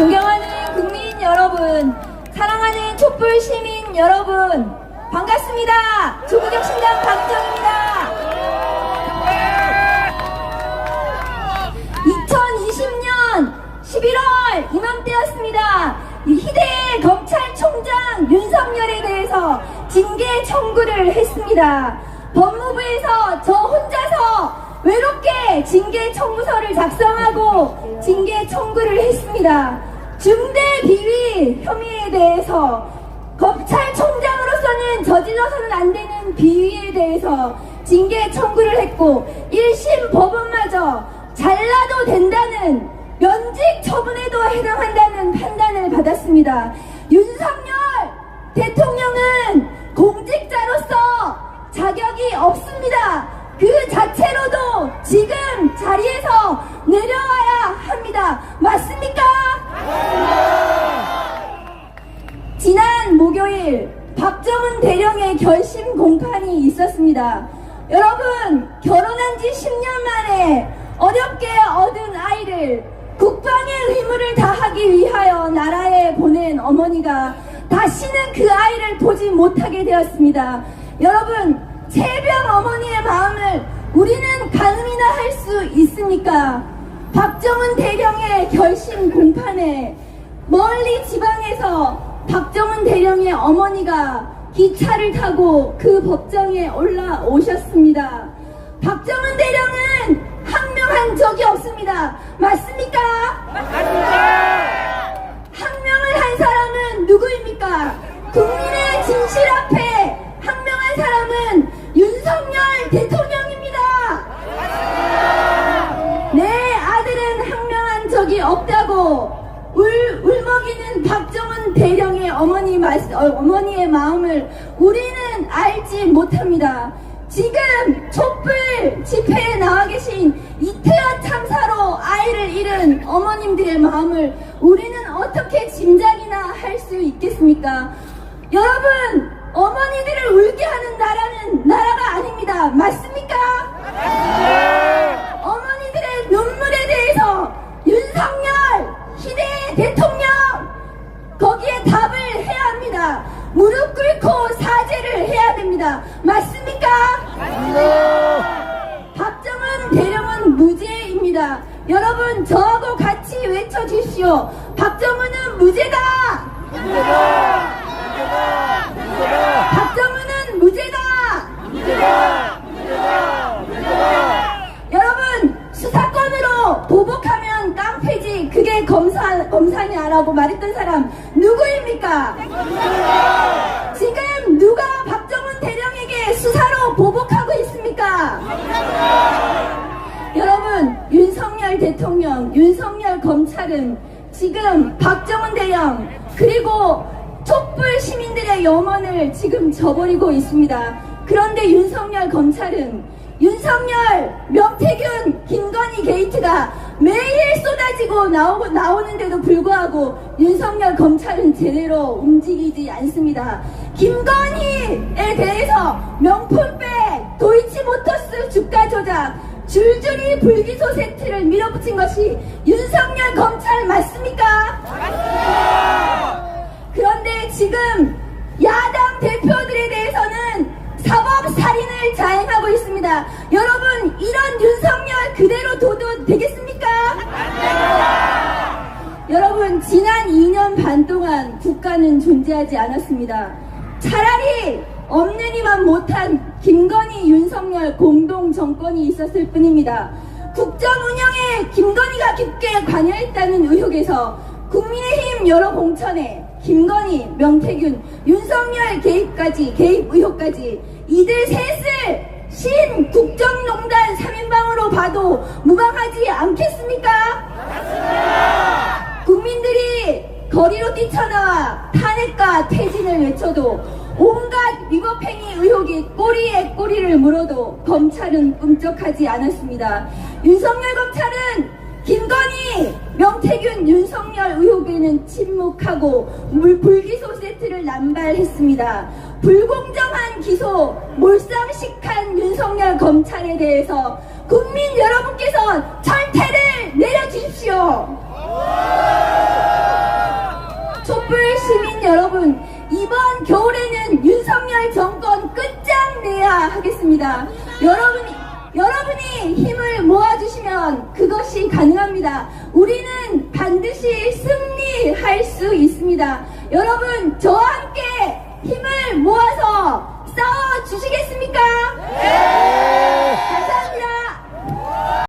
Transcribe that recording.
존경하는 국민 여러분, 사랑하는 촛불 시민 여러분, 반갑습니다. 조국혁신당 박정입니다. 2020년 11월 이맘때였습니다. 이 희대의 검찰총장 윤석열에 대해서 징계 청구를 했습니다. 법무부에서 저 혼자서 외롭게 징계 청구서를 작성하고 징계 청구를 했습니다. 중대 비위 혐의에 대해서 검찰총장으로서는 저질러서는 안 되는 비위에 대해서 징계 청구를 했고 1심 법원마저 잘라도 된다는 면직 처분에도 해당한다는 판단을 받았습니다. 윤석열 대통령은 20일 박정은 대령의 결심 공판이 있었습니다. 여러분 결혼한 지 10년 만에 어렵게 얻은 아이를 국방의 의무를 다하기 위하여 나라에 보낸 어머니가 다시는 그 아이를 보지 못하게 되었습니다. 여러분 새벽 어머니의 마음을 우리는 가늠이나 할 수 있습니까? 박정은 대령의 결심 공판에 멀리 지방에서 박정은 대령의 어머니가 기차를 타고 그 법정에 올라오셨습니다. 박정은 대령은 항명한 적이 없습니다. 맞습니까? 항명을 한 사람은 누구입니까? 국민의 진실 앞에 항명한 사람은 윤석열 대통령입니다. 내 아들은 항명한 적이 없다고 울, 울먹이는 박정은 대령의 어머니 말, 어, 어머니의 마음을 우리는 알지 못합니다. 지금 촛불 집회에 나와 계신 이태원 참사로 아이를 잃은 어머님들의 마음을 우리는 어떻게 짐작이나 할 수 있겠습니까? 여러분, 어머니들을 울게 하는 나라는 나라가 아닙니다. 맞습니까? 어머니들의 눈물에 대해서 윤석열 희대의 대통령 거기에 답을 해야 합니다. 무릎 꿇고 사죄를 해야 됩니다. 맞습니까? 박정은 대령은 무죄입니다. 여러분 저하고 같이 외쳐주십시오. 박정은은 무죄다. 박정은은 무죄다. 여러분 수사권으로 보복하면 깡패지 그게 검사 검사냐라고 말했던 사람 누구입니까? 보복하고 있습니까? 여러분 윤석열 대통령 윤석열 검찰은 지금 박정훈 대령 그리고 촛불 시민들의 영혼을 지금 저버리고 있습니다. 그런데 윤석열 검찰은 윤석열, 명태균, 김건희 게이트가 매일 쏟아지고 나오, 나오는데도 불구하고 윤석열 검찰은 제대로 움직이지 않습니다. 김건희에 대해서 명품백, 도이치모터스 주가 조작, 줄줄이 불기소 세트를 밀어붙인 것이 윤석열 검찰 맞습니까? 그런데 지금 야당 대표들에 대해서는 사법 살인을 자행하고 있습니다. 여러분 이런 윤석열 그대로 둬도 되겠습니까? 여러분 지난 2년 반 동안 국가는 존재하지 않았습니다. 차라리 없는 이만 못한 김건희 윤석열 공동 정권이 있었을 뿐입니다. 국정 운영에 김건희가 깊게 관여했다는 의혹에서 국민의힘 여러 공천에 김건희, 명태균, 윤석열 개입까지 개입 의혹까지 이들 셋을 신 국정농단 3인방으로 봐도 무방하지 않겠습니까? 국민들이 거리로 뛰쳐나와 탄핵과 퇴진을 외쳐도 온갖 위법행위 의혹이 꼬리에 꼬리를 물어도 검찰은 꿈쩍하지 않았습니다. 윤석열 검찰은 김건희, 명태균, 윤석열 의혹에는 침묵하고 물 불기소 세트를 남발했습니다. 불공정한 기소, 몰상식한 윤석열 검찰에 대해서 국민 여러분께서 철퇴를 내려주십시오. 겨울에는 윤석열 정권 끝장내야 하겠습니다. 여러분이 여러분이 힘을 모아주시면 그것이 가능합니다. 우리는 반드시 승리할 수 있습니다. 여러분 저와 함께 힘을 모아서 싸워 주시겠습니까? 네! 감사합니다.